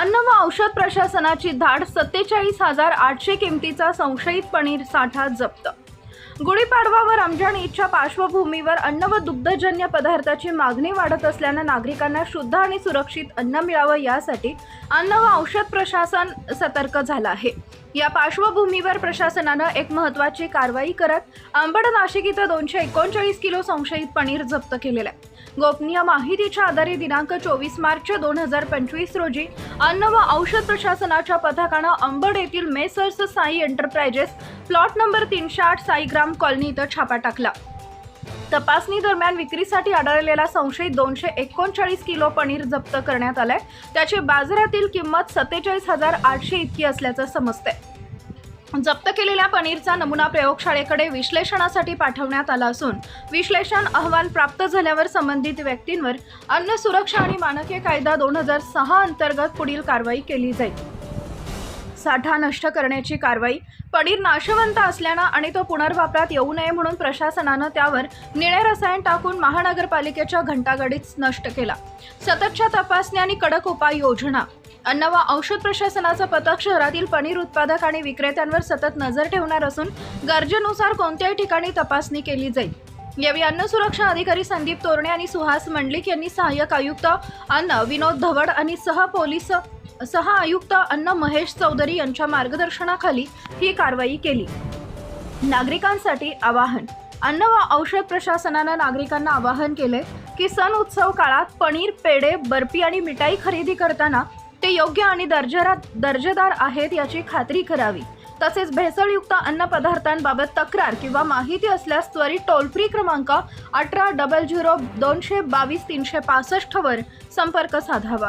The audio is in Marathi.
अन्न व औषध प्रशासनाची धाड सत्तेचाळीस हजार आठशे किमतीचा संशयित पनीर साठा जप्त. गुढीपाडवा व रमजान ईदच्या पार्श्वभूमीवर अन्न व दुग्धजन्य पदार्थाची मागणी वाढत असल्यानं नागरिकांना शुद्ध आणि सुरक्षित अन्न मिळावं यासाठी अन्न व औषध प्रशासन सतर्क झालं आहे. या पार्श्वभूमीवर प्रशासनानं एक महत्त्वाची कारवाई करत अंबड नाशिक इथं दोनशे एकोणचाळीस किलो संशयित पनीर जप्त केलेलं आहे. गोपनीय माहितीच्या आधारे दिनांक चोवीस मार्च दोन हजार पंचवीस रोजी अन्न व औषध प्रशासनाच्या पथकानं अंबड येथील messrs Sai enterprises plot number तीनशे आठ साईग्राम कॉलनी इथं छापा टाकला. तपासणी दरम्यान विक्रीसाठी आढळलेला संशयित दोनशे एकोणचाळीस किलो पनीर जप्त करण्यात आलाय. त्याची बाजारातील किंमत सत्तेचाळीस हजार आठशे इतकी असल्याचं समजतंय. जप्त केलेल्या पनीरचा नमुना प्रयोगशाळेकडे विश्लेषणासाठी पाठवण्यात आला असून विश्लेषण अहवाल प्राप्त झाल्यावर संबंधित व्यक्तींवर अन्न सुरक्षा आणि मानके कायदा दोन हजार सहा अंतर्गत पुढील कारवाई केली जाईल. साठा नष्ट करण्याची कारवाई. पनीर नाशवंत असल्यानं आणि तो पुनर्वापरात येऊ नये म्हणून प्रशासनानं त्यावर निळे रसायन टाकून महानगरपालिकेच्या घंटागाडीत नष्ट केला. सततच्या तपासणी आणि कडक उपाययोजना अन्न व औषध प्रशासनाचं पथक शहरातील पनीर उत्पादक आणि विक्रेत्यांवर सतत नजर ठेवणार असून गरजेनुसार कोणत्याही ठिकाणी तपासणी केली जाईल. यावेळी अन्न सुरक्षा अधिकारी संदीप तोरणे आणि सुहास मंडलिक यांनी सहाय्यक आयुक्त अन्न विनोद धवड आणि सह पोलीस सहा आयुक्त अन्न महेश चौधरी यांच्या मार्गदर्शनाखाली ही कारवाई केली. नागरिकांसाठी आवाहन. अन्न व औषध प्रशासनानं नागरिकांना आवाहन केले की सण उत्सव काळात पनीर पेढे बर्फी आणि मिठाई खरेदी करताना ते योग्य आणि दर्जेदार दर्जेदार आहेत याची खात्री करावी. तसेच भेसळयुक्त अन्न पदार्थांबाबत तक्रार किंवा माहिती असल्यास त्वरित टोल फ्री क्रमांक अठरा डबल झिरो दोनशे बावीस तीनशे पासष्टवर संपर्क साधावा.